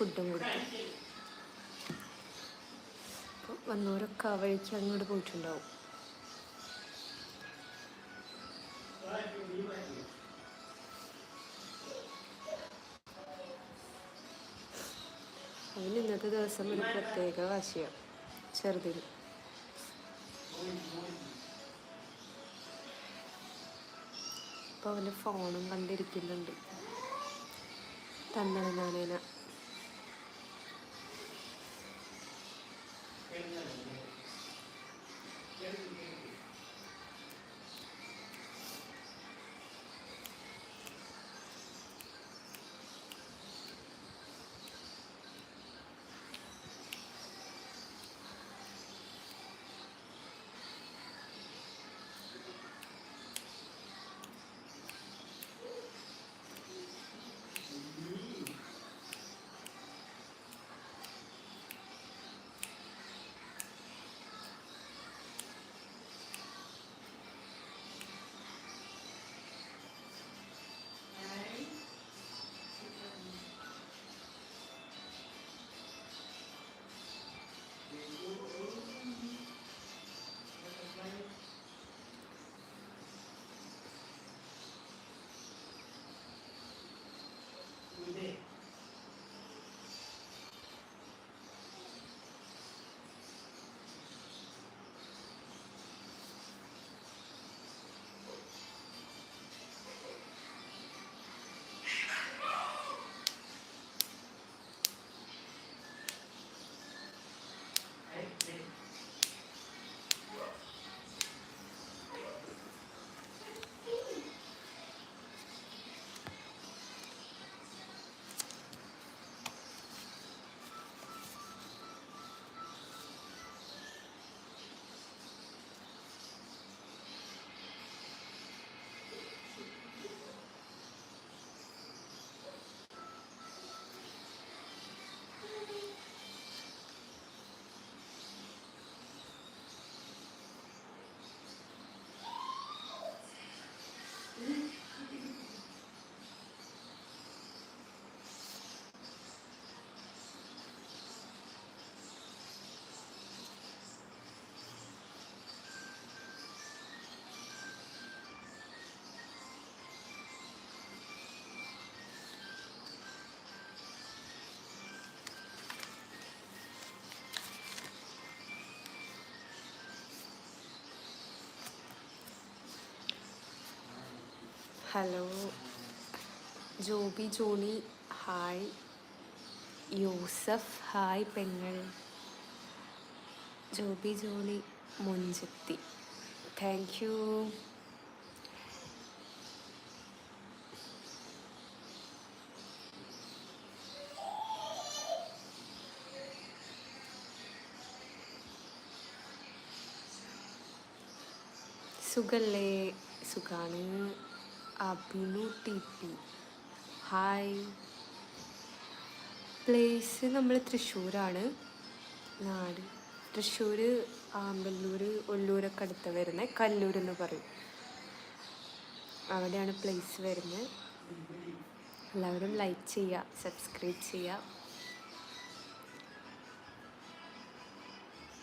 ഫുഡും കൊടുത്തു. അപ്പോൾ വന്നവരൊക്കെ ആ വഴിക്ക് അങ്ങോട്ട് പോയിട്ടുണ്ടാവും. അതിന് ഇന്നത്തെ ദിവസം ഒരു പ്രത്യേക വാശിയാണ്. ചെറുതിന് അപ്പൊ അവന് ഫോണും കണ്ടിരിക്കുന്നുണ്ട്. തന്നണ hello. Joby Jolly hi. Yusuf hi പെങ്ങൾ. ജോബി ജോളി മുഞ്ചത്തി താങ്ക് യു സുഖല്ലേ? സുഖാണ്. Abhinu T P hi place നമ്മൾ തൃശ്ശൂരാണ്. നാട്. തൃശ്ശൂർ ആമ്പല്ലൂർ ഒല്ലൂരൊക്കെ അടുത്ത് വരുന്നത് കല്ലൂർ എന്ന് പറയും. അവിടെയാണ് പ്ലേസ് വരുന്നത് എല്ലാവരും ലൈക്ക് ചെയ്യുക സബ്സ്ക്രൈബ് ചെയ്യുക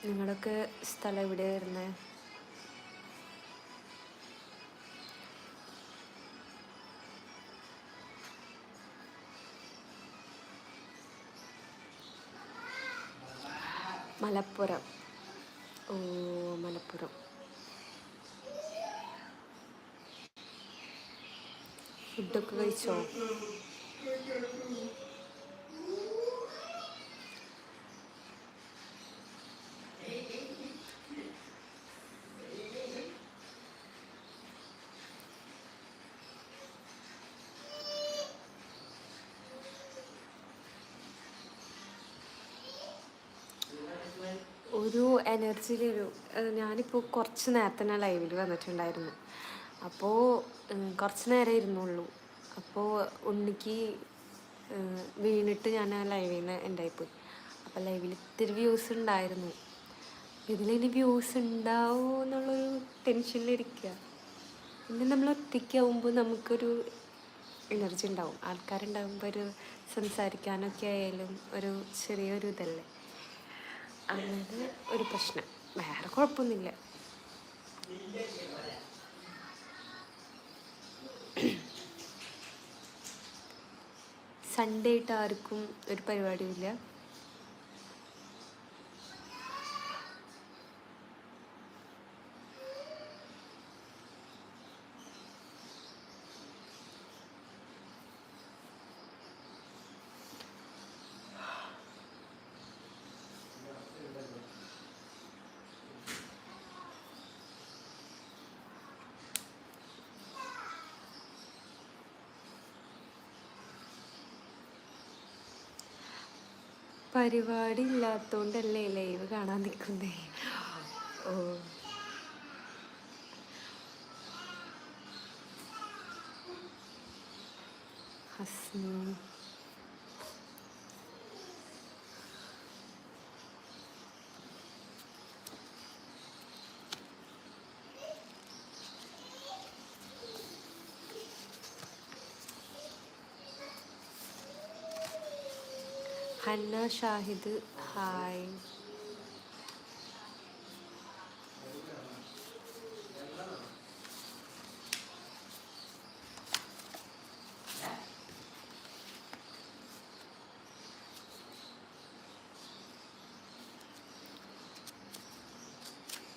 നിങ്ങളൊക്കെ സ്ഥലം എവിടെയാണ് വരുന്നത് മലപ്പുറം. ഓ മലപ്പുറം. ഫുഡൊക്കെ കഴിച്ചോ ഒരു എനർജിയിലൊരു ഞാനിപ്പോൾ കുറച്ച് നേരത്തെ തന്നെ ലൈവിൽ വന്നിട്ടുണ്ടായിരുന്നു. അപ്പോൾ കുറച്ച് നേരം ഇരുന്നുള്ളൂ. അപ്പോൾ ഉണ്ണിക്ക് വീണിട്ട് ഞാൻ ആ ലൈവിൽ നിന്ന് ഉണ്ടായിപ്പോയി അപ്പോൾ ലൈവിൽ ഇത്തിരി വ്യൂസ് ഉണ്ടായിരുന്നു. ഇതിലിനി വ്യൂസ് ഉണ്ടാവുമോ എന്നുള്ളൊരു ടെൻഷനിലിരിക്കുക പിന്നെ നമ്മൾ ഒറ്റയ്ക്കാവുമ്പോൾ നമുക്കൊരു എനർജി ഉണ്ടാവും. ആൾക്കാരുണ്ടാകുമ്പോൾ ഒരു സംസാരിക്കാനൊക്കെ ആയാലും ഒരു ചെറിയൊരു ഇതല്ലേ. അങ്ങനെ ഒരു പ്രശ്നം. വേറെ കുഴപ്പമൊന്നുമില്ല. സൺഡേ ആയിട്ട് ആർക്കും ഒരു പരിപാടിയുമില്ല. പരിപാടി ഇല്ലാത്തോണ്ടല്ലേ ലൈവ് കാണാൻ നിൽക്കുന്നേ ഓ. ഹസ്നി. ഹന്ന ഷാഹിദ്. ഹായ്.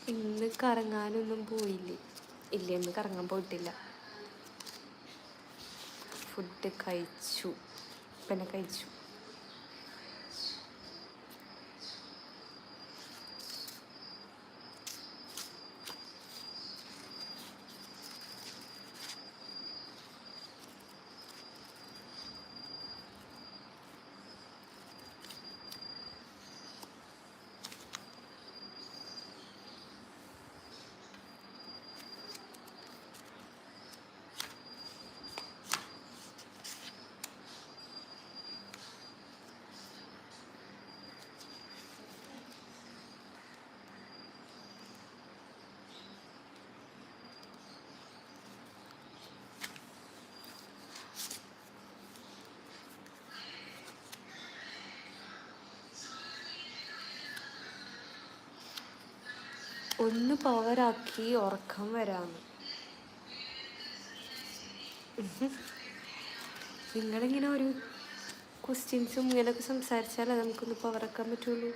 ഇന്ന് കറങ്ങാനൊന്നും പോയില്ലേ? ഇല്ല ഇന്ന് കറങ്ങാൻ പോയിട്ടില്ല. ഫുഡ് കഴിച്ചു. പിന്നെ കഴിച്ചു. ഒന്ന് പവറാക്കി ഉറക്കം വരാന്ന്. നിങ്ങളിങ്ങനെ ഒരു ക്വസ്റ്റ്യൻസും ഇങ്ങനെയൊക്കെ സംസാരിച്ചാലേ നമുക്കൊന്ന് പവറാക്കാൻ പറ്റുള്ളൂ.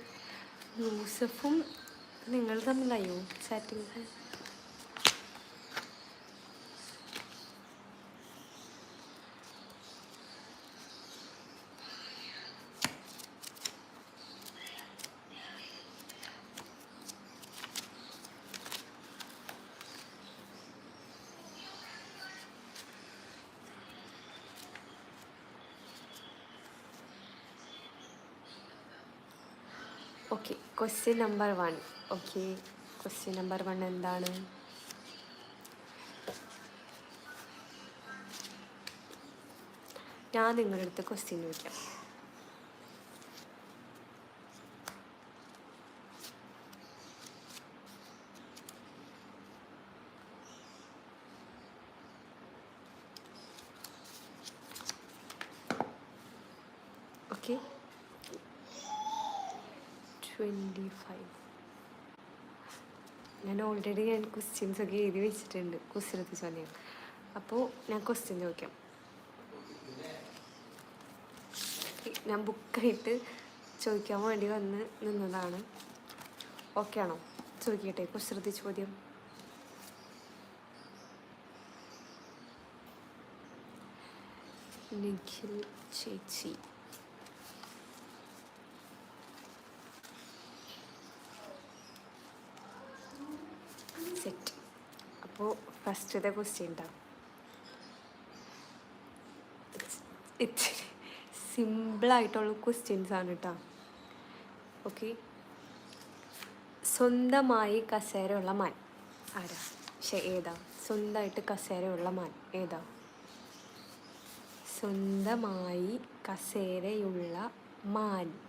യൂസഫും നിങ്ങൾ തമ്മിലായോ chatting okay question number one okay question number one എന്താണ്? ഞാൻ നിങ്ങളുടെ അടുത്ത് ക്വസ്റ്റ്യൻ ചോദിക്കാം ഓക്കെ ട്വന്റി ഫൈവ് ഞാൻ ഓൾറെഡി ഞാൻ ക്വസ്റ്റ്യൻസ് ഒക്കെ എഴുതി വെച്ചിട്ടുണ്ട് കുസൃതി ചോദ്യം അപ്പോൾ ഞാൻ ക്വസ്റ്റ്യൻ ചോദിക്കാം. ഞാൻ ബുക്കായിട്ട് ചോദിക്കാൻ വേണ്ടി വന്ന് നിന്നതാണ്. ഓക്കെ ആണോ? ചോദിക്കട്ടെ കുസൃതി ചോദ്യം. നിഖിൽ ചേച്ചി. അപ്പോൾ ഫസ്റ്റത്തെ ക്വസ്റ്റ്യൻ ഉണ്ടാവും ഇച്ചിരി സിമ്പിളായിട്ടുള്ള ക്വസ്റ്റ്യൻസ് ആണ് കേട്ടോ ഓക്കെ സ്വന്തമായി കസേരയുള്ള മാൻ. ആരാ? പക്ഷെ ഏതാ? സ്വന്തമായിട്ട് കസേരയുള്ള മാൻ. ഏതാ? സ്വന്തമായി കസേരയുള്ള മാൻ.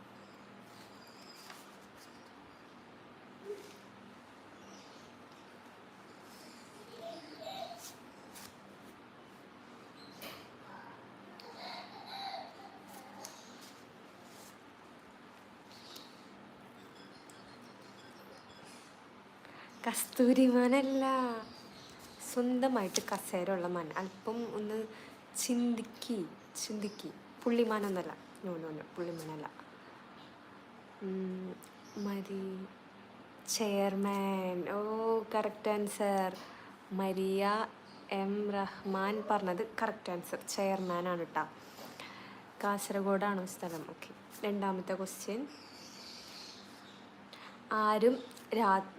കസ്തൂരിമാനല്ല സ്വന്തമായിട്ട് കസേരയുള്ള മാൻ. അല്പം ഒന്ന് ചിന്തിക്കി ചിന്തിക്കി. പുള്ളിമാനൊന്നല്ല. നോ പുള്ളിമാനല്ല. മരി ചെയർമാൻ. ഓ correct answer. Maria M Rahman പറഞ്ഞത് കറക്റ്റ് ആൻസർ. ചെയർമാൻ ആണ് കേട്ടോ കാസർഗോഡാണോ സ്ഥലം? ഓക്കെ. രണ്ടാമത്തെ ക്വസ്റ്റ്യൻ. ആരും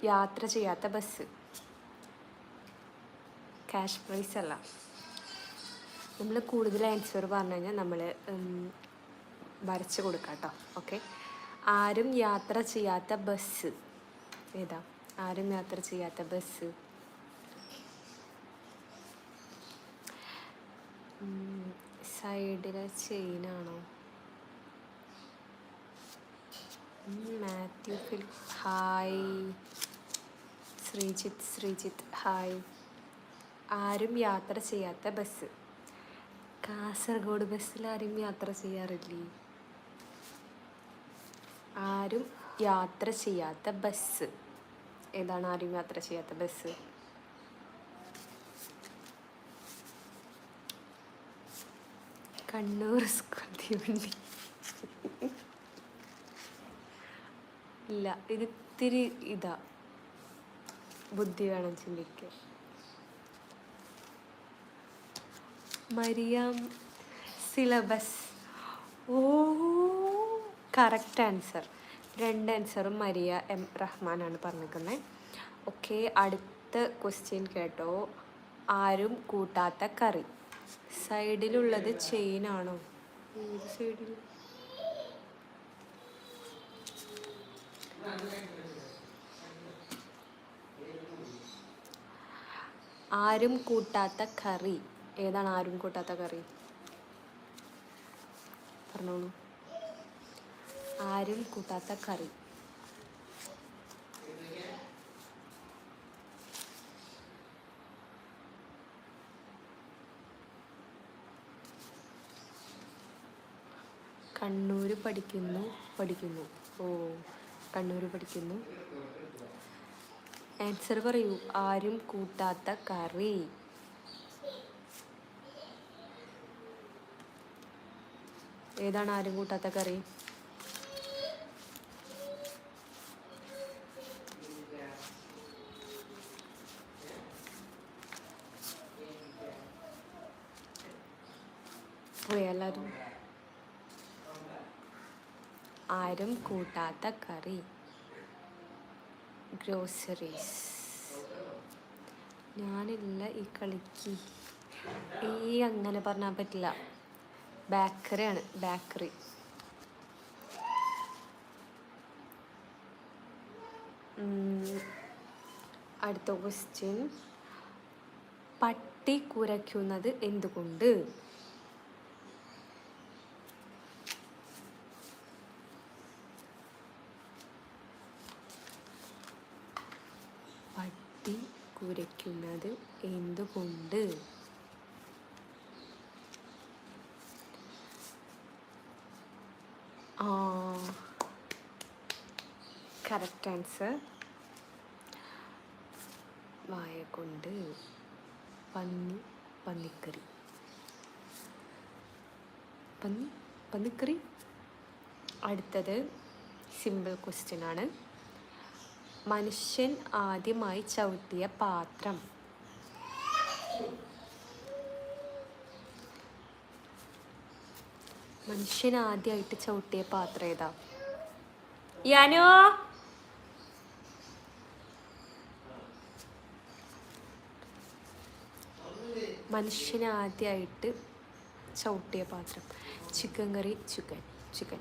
യാത്ര ചെയ്യാത്ത ബസ്. ക്യാഷ് പ്രൈസ് അല്ല. നമ്മൾ കൂടുതൽ ആൻസർ പറഞ്ഞു കഴിഞ്ഞാൽ നമ്മൾ വരച്ച് കൊടുക്കാം കേട്ടോ ഓക്കെ ആരും യാത്ര ചെയ്യാത്ത ബസ്. ഏതാ? ആരും യാത്ര ചെയ്യാത്ത ബസ്. സൈഡിലെ ചെയിനാണോ മാത്യു ഫിൽ ഹായ്. ശ്രീജിത്ത് ശ്രീജിത്ത് ഹായ്. ആരും യാത്ര ചെയ്യാത്ത ബസ്. കാസർഗോഡ് ബസ്സിൽ ആരും യാത്ര ചെയ്യാറില്ലേ? ആരും യാത്ര ചെയ്യാത്ത ബസ്. ഏതാണ് ആരും യാത്ര ചെയ്യാത്ത ബസ്? കണ്ണൂർ സ്കൂൾ തീവണ്ടി ഇല്ല ഇത് ഇത്തിരി ഇതാ. ബുദ്ധി വേണം ചിന്തിക്കാൻ. മരിയാം സിലബസ്. ഓ കറക്റ്റ് ആൻസർ. രണ്ട് ആൻസറും മരിയ എം റഹ്മാനാണ് പറഞ്ഞിരിക്കുന്നത് ഓക്കെ അടുത്ത ക്വസ്റ്റ്യൻ കേട്ടോ. ആരും കൂട്ടാത്ത കറി. സൈഡിലുള്ളത് ചെയിനാണോ സൈഡിൽ ആരും കൂട്ടാത്ത കറി. ഏതാണ് ആരും കൂട്ടാത്ത കറി? പറഞ്ഞോളൂ. ആരും കൂട്ടാത്ത കറി. കണ്ണൂർ പഠിക്കുന്നു പഠിക്കുന്നു. ഓ. കണ്ണൂർ പഠിക്കുന്നു. ആൻസർ പറയൂ. ആരും കൂട്ടാത്ത കറി. ഏതാണ് ആരും കൂട്ടാത്ത കറി പോയി എല്ലാവരും ആരും കൂട്ടാത്ത കറി. ഗ്രോസറീസ് ഞാനില്ല ഈ കളിക്ക്. ഈ അങ്ങനെ പറഞ്ഞാൽ പറ്റില്ല. ബേക്കറിയാണ് ബേക്കറി അടുത്ത ക്വസ്റ്റ്യൻ പട്ടി കുരയ്ക്കുന്നത് എന്തുകൊണ്ട് പട്ടി കുരയ്ക്കുന്നത് എന്തുകൊണ്ട്? കറക്റ്റ് ആൻസർ വായ കൊണ്ട് പന്നി പന്നിക്കറി. പന്നി പന്നിക്കറി? അടുത്തത് സിമ്പിൾ ക്വസ്റ്റ്യൻ ആണ്. മനുഷ്യൻ ആദ്യമായി ചവിട്ടിയ പാത്രം. മനുഷ്യൻ ആദ്യമായിട്ട് ചവിട്ടിയ പാത്രം ഏതാ? യാനോ? മനുഷ്യൻ ആദ്യമായിട്ട് ചവിട്ടിയ പാത്രം. Chicken curry chicken chicken.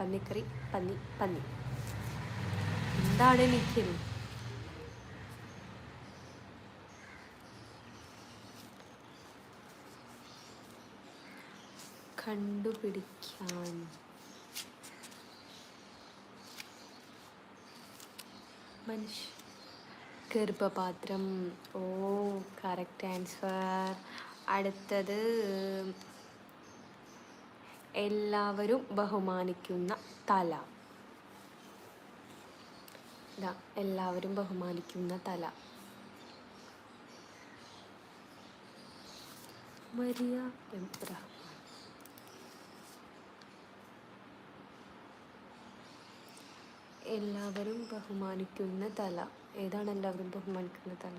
പന്നിക്കറി പന്നി പന്നി. എന്താണ് നിഖിൽ? കണ്ടുപിടിക്കാൻ. മനുഷ്യ ഗർഭപാത്രം. ഓ കറക്റ്റ് ആൻസർ അടുത്തത് എല്ലാവരും ബഹുമാനിക്കുന്ന തല. ഇതാ എല്ലാവരും ബഹുമാനിക്കുന്ന തല. മരിയ എം എല്ലാവരും ബഹുമാനിക്കുന്ന തല. ഏതാണ് എല്ലാവരും ബഹുമാനിക്കുന്ന തല?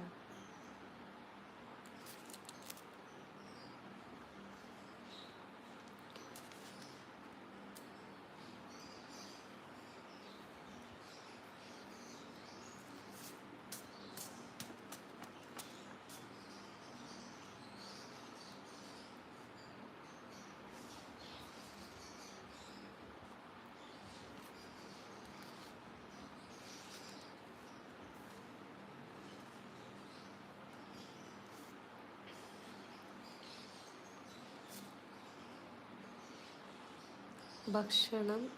ഭക്ഷണം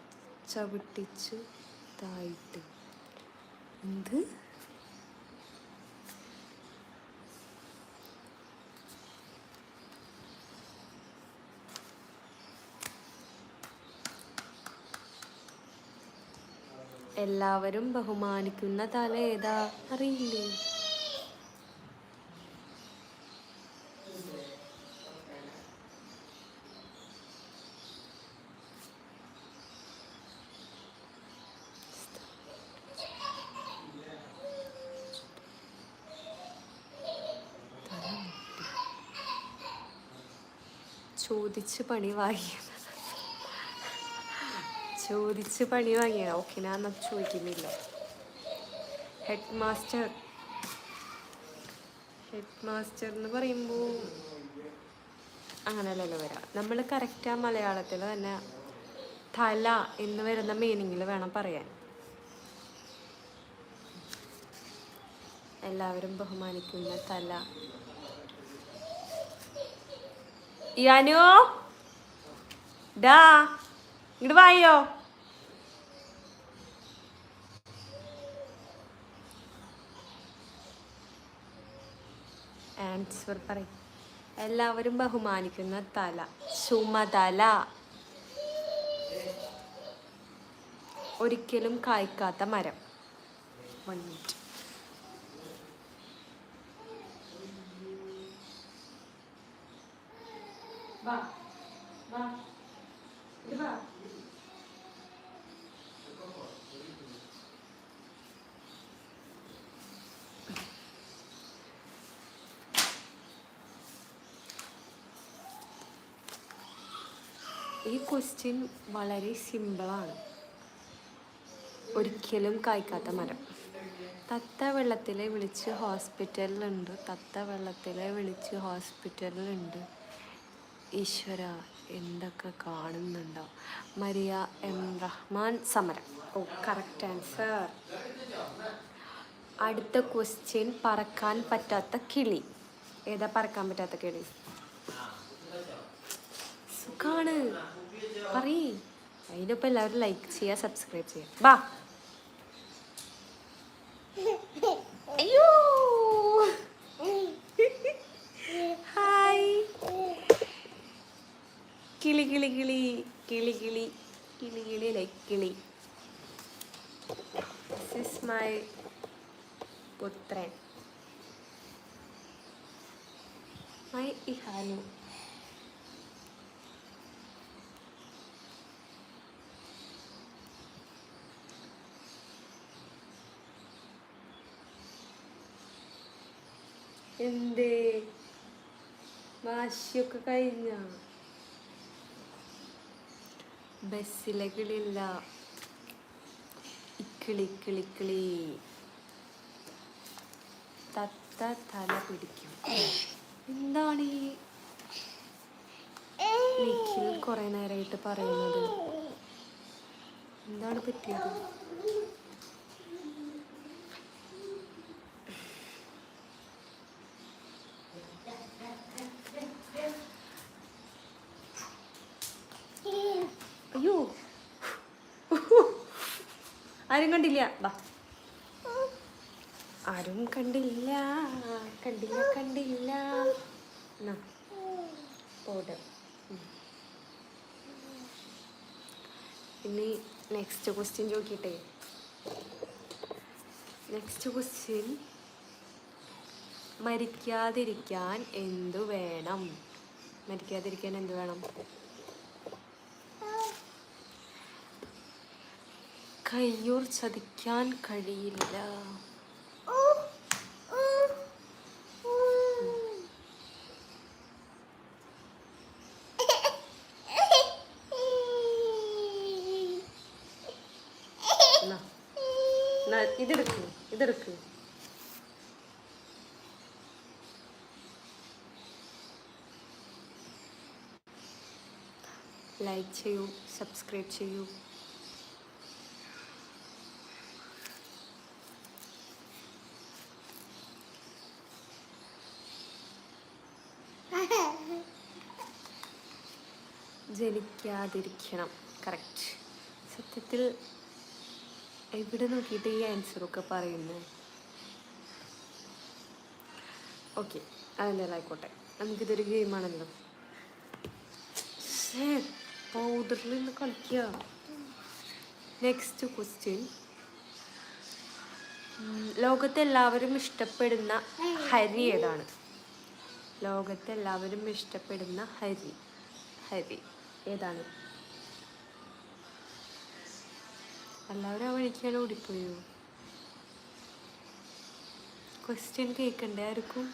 ചവിട്ടിച്ച് തായിട്ട്. എന്ത്? എല്ലാവരും ബഹുമാനിക്കുന്ന തല ഏതാ അറിയില്ലേ? ചോദിച്ച് പണി വാങ്ങിയ ചോദിച്ച് പണി വാങ്ങിയ ഓക്കെ ഞാൻ അത് ചോദിക്കുന്നില്ല. ഹെഡ് മാസ്റ്റർ ഹെഡ് മാസ്റ്റർ എന്ന് പറയുമ്പോൾ അങ്ങനെയല്ലല്ലോ വരാം. നമ്മൾ കറക്റ്റ് ആ മലയാളത്തിൽ തന്നെ തല എന്ന് വരുന്ന മീനിങ്ങിൽ വേണം പറയാൻ. എല്ലാവരും ബഹുമാനിക്കുന്ന തല. യാനോ ഡാ ഇങ്ങോട്ട് വായോ? ആൻസർ പറയും. എല്ലാവരും ബഹുമാനിക്കുന്ന തല ചുമതല. ഒരിക്കലും കായ്ക്കാത്ത മരം. വൺ മിനിറ്റ് വാ. വാ. ഇത് ഈ ക്വസ്റ്റ്യൻ വളരെ സിമ്പിളാണ് ഒരിക്കലും കായ്ക്കാത്ത മരം. തത്ത വെള്ളത്തിലെ വിളിച്ച് ഹോസ്പിറ്റലിലുണ്ട് തത്ത വെള്ളത്തിലെ വിളിച്ച് ഹോസ്പിറ്റലിലുണ്ട് ഈശ്വര എന്തൊക്കെ കാണുന്നുണ്ടോ? മരിയ എം റഹ്മാൻ സമരം. ഓ കറക്റ്റ് ആൻസർ അടുത്ത ക്വസ്റ്റ്യൻ പറക്കാൻ പറ്റാത്ത കിളി. ഏതാ പറക്കാൻ പറ്റാത്ത കിളി? സുഖാണ്. പറയ്. അതിനൊപ്പം എല്ലാവരും ലൈക്ക് ചെയ്യുക സബ്സ്ക്രൈബ് ചെയ്യുക ബാ അയ്യോ ഹായ് കിളി കിളി കിളി കിളി കിളി കിളി കിളി ലൈക്ക് കിളി. ദിസ് മൈ പുത്രൻ. മൈ ഇഹാനു. എന്ത്? വാശിയൊക്കെ കഴിഞ്ഞ? ബസ്സിലെ കിളില്ല ഇക്കിളി കിളി കിളി തത്ത തല പിടിക്കും. എന്താണ് ഈ നിഖിൽ കുറെ നേരമായിട്ട് പറയുന്നത്? എന്താണ് പറ്റിയത്? ആരും കണ്ടില്ല. വാ ആരും കണ്ടില്ല. കണ്ടില്ല കണ്ടില്ല. പോട്. ഇനി നെക്സ്റ്റ് ക്വസ്റ്റ്യൻ ചോദിക്കട്ടെ? നെക്സ്റ്റ് ക്വസ്റ്റ്യൻ മരിക്കാതിരിക്കാൻ എന്തു വേണം? മരിക്കാതിരിക്കാൻ എന്തു വേണം? കയ്യൂർ ചതിക്കാൻ കഴിയില്ല. ഇതെടുക്ക് ഇതെടുക്ക്. ലൈക്ക് ചെയ്യൂ സബ്സ്ക്രൈബ് ചെയ്യൂ. ജനിക്കാതിരിക്കണം. കറക്റ്റ് സത്യത്തിൽ എവിടെ നോക്കിയിട്ട് ഈ ആൻസറൊക്കെ പറയുന്നത് ഓക്കെ അതെന്തായാലും ആയിക്കോട്ടെ. നമുക്കിതൊരു ഗെയിമാണല്ലോ പൗഡറിൽ നിന്ന് കളിക്കുക നെക്സ്റ്റ് ക്വസ്റ്റ്യൻ ലോകത്തെല്ലാവരും ഇഷ്ടപ്പെടുന്ന ഹരി ഏതാണ്? ലോകത്തെല്ലാവരും ഇഷ്ടപ്പെടുന്ന ഹരി. ഹരി. ഏതാണ്? എല്ലാവരും ആ വഴിക്കാണ് ഓടിപ്പോയോ? ക്വസ്റ്റ്യൻ കേൾക്കണ്ടേ ആർക്കും?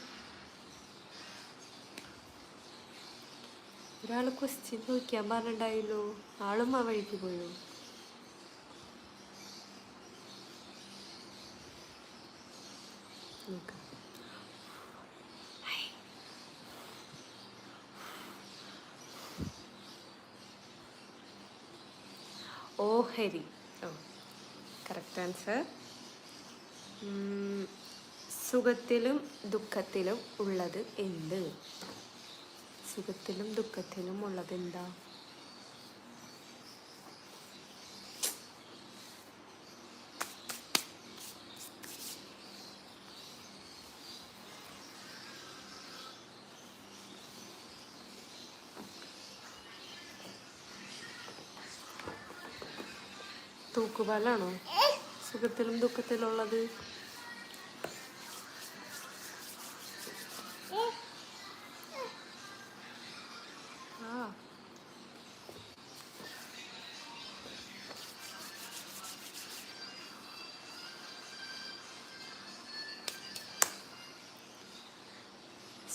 ഒരാൾ ക്വസ്റ്റ്യൻ ചോദിക്കാൻ പറഞ്ഞിട്ടുണ്ടായല്ലോ ആളും ആ വഴിക്ക് പോയോ നോക്കാം ഓഹരി ഓ കറക്റ്റ് ആൻസർ സുഖത്തിലും ദുഃഖത്തിലും ഉള്ളത് എന്ത്? സുഖത്തിലും ദുഃഖത്തിലും ഉള്ളത് എന്താ? തൂക്കുപാലാണോ? സുഖത്തിലും ദുഃഖത്തിലും ഉള്ളത്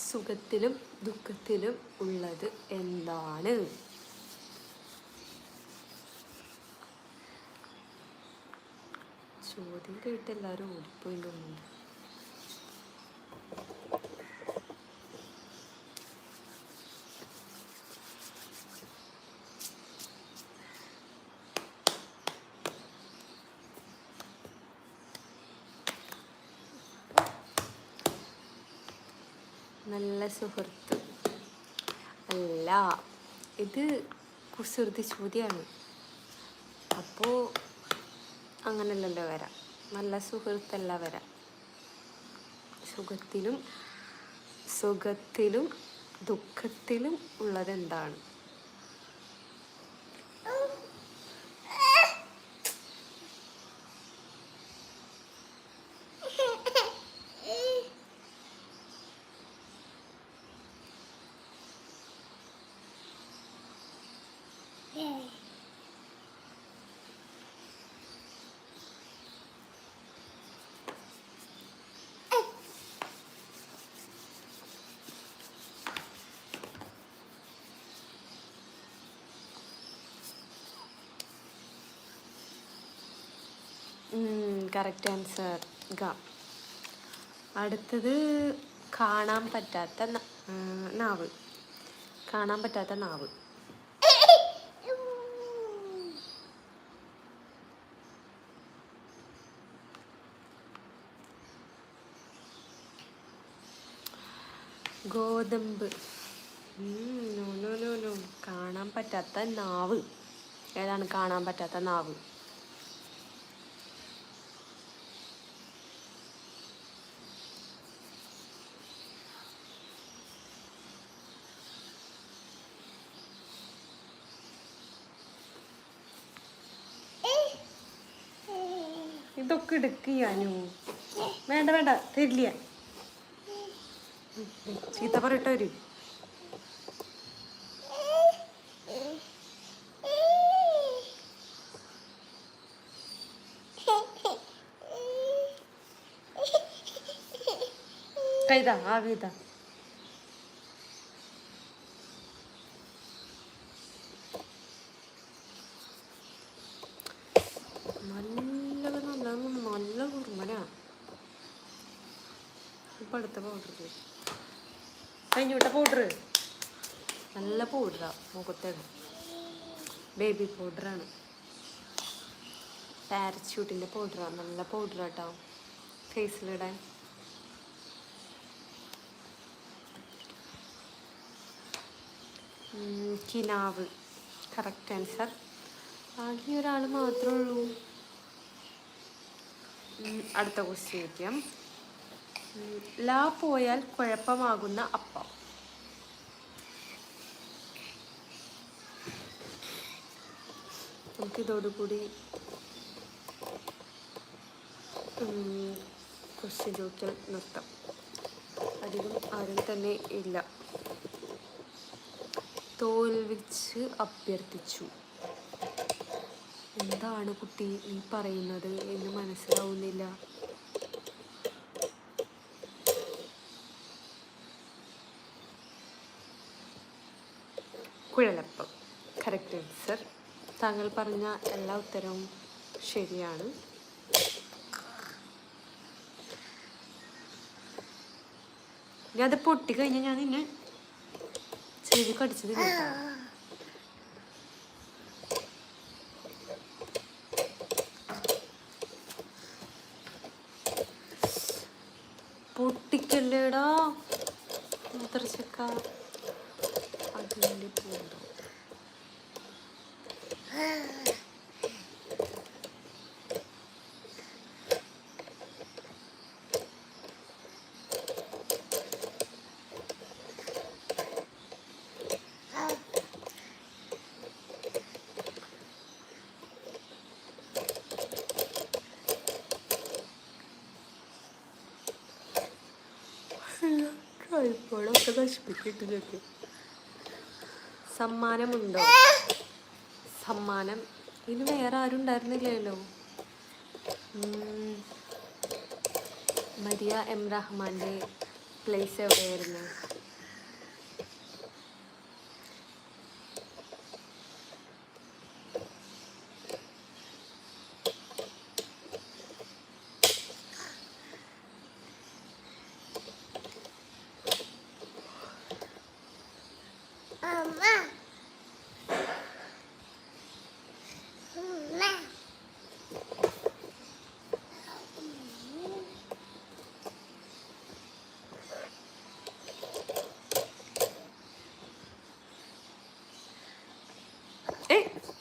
സുഖത്തിലും ദുഃഖത്തിലും ഉള്ളത് എന്താണ്? ചോദ്യം കേട്ട് എല്ലാവരും ഓടിപ്പോയി തോന്നുന്നു നല്ല സുഹൃത്ത്. അല്ല ഇത് കുസൃതി ചോദ്യമാണ് അപ്പോൾ അങ്ങനല്ലല്ലോ വരാം. നല്ല സുഹൃത്തല്ല വരാം. സുഖത്തിലും സുഖത്തിലും ദുഃഖത്തിലും ഉള്ളതെന്താണ്? കറക്റ്റ് ആൻസർ ഗ. അടുത്തത് കാണാൻ പറ്റാത്ത നാവ്. കാണാൻ പറ്റാത്ത നാവ്. ഗോതമ്പ്. കാണാൻ പറ്റാത്ത നാവ്. ഏതാണ് കാണാൻ പറ്റാത്ത നാവ്? ഇതൊക്കെ വേണ്ട വേണ്ട തരില്ല. ചീത്ത പറയട്ടെ വരും കൈതാ ആ കൈതാ നല്ല നല്ല നല്ല കുറുമനാ ഇപ്പൊ അടുത്ത പൗഡർ കഴിഞ്ഞുവിട്ട പൗഡർ നല്ല പൗഡറാണ് മുഖത്തേക്ക് ബേബി പൗഡറാണ് പാരച്യൂട്ടിന്റെ പൗഡറാണ് നല്ല പൗഡറാട്ടോ ഫേസിലിടാൻ ഉം, കിനാവ്. കറക്റ്റ് ആൻസർ ആകെ ഒരാൾ മാത്രമേ ഉള്ളൂ. അടുത്ത ക്വസ്റ്റ്യൻ ചോദിക്കാം ലാ പോയാൽ കുഴപ്പമാകുന്ന അപ്പം നമുക്കിതോടുകൂടി ക്വസ്റ്റ്യൻ ചോദിക്കൽ നിർത്താം. അധികം ആരും തന്നെ ഇല്ല. തോൽവിച്ച് അഭ്യർത്ഥിച്ചു. എന്താണ് കുട്ടി നീ പറയുന്നത് എന്ന് മനസ്സിലാവുന്നില്ല. കുഴലപ്പം. താങ്കൾ പറഞ്ഞ എല്ലാ ഉത്തരവും ശരിയാണ്. ഇനി അത് പൊട്ടിക്കഴിഞ്ഞാൽ ഞാൻ നിന്നെ ചെവി കടിച്ചത് പൊട്ടിക്കല്ലേടാ? മുതർച്ചക്ക അതിന്റെ പൂന്തോ ട്രൈപ്പോഡൊക്കെ നശിപ്പിക്കിട്ടില്ലൊക്കെ സമ്മാനമുണ്ടോ സമ്മാനം. ഇനി വേറെ ആരും ഉണ്ടായിരുന്നില്ലല്ലോ. മരിയ എം റഹ്മാന്റെ പ്ലേസ് എവിടെയായിരുന്നു?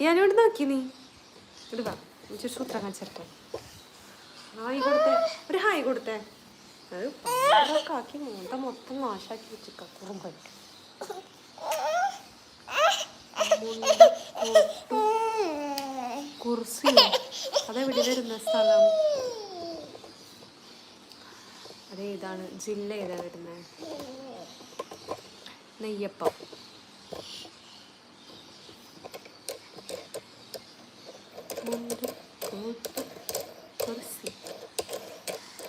ഞാനിവിടെ നോക്കി നീ. എനിക്ക് സൂത്രം കാണിച്ചിട്ട് ഹായ് കൊടുത്തേ. ഒരു ഹായ് കൊടുത്തേ. അത് മൂത്ത നാശാക്കി വെച്ചിക്ക കുറുമ്പൻ കുർസിയോ അതെവിടെ വരുന്ന ജില്ല ഏതാ വരുന്നത് നെയ്യപ്പം. മുണ്ട് കൂട്ട് കുർസി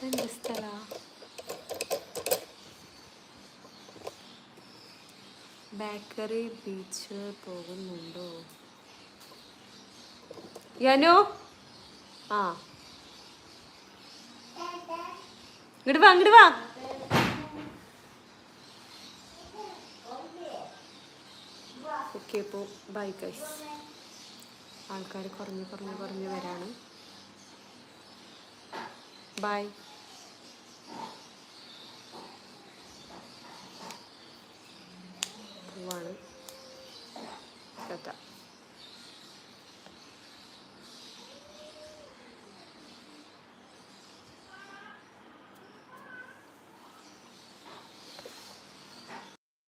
എന്ത് സ്ഥല ബേക്കറി ബീച്ച് പോകുന്നുണ്ടോ യനു? ആ. ഇങ്ങോട്ട് വാ ഇങ്ങോട്ട് വാ. ഓക്കെ പോ ബൈ ഗൈസ് ആൾക്കാർ കുറഞ്ഞ് കുറഞ്ഞ് കുറഞ്ഞ് വരാണ്. ബൈ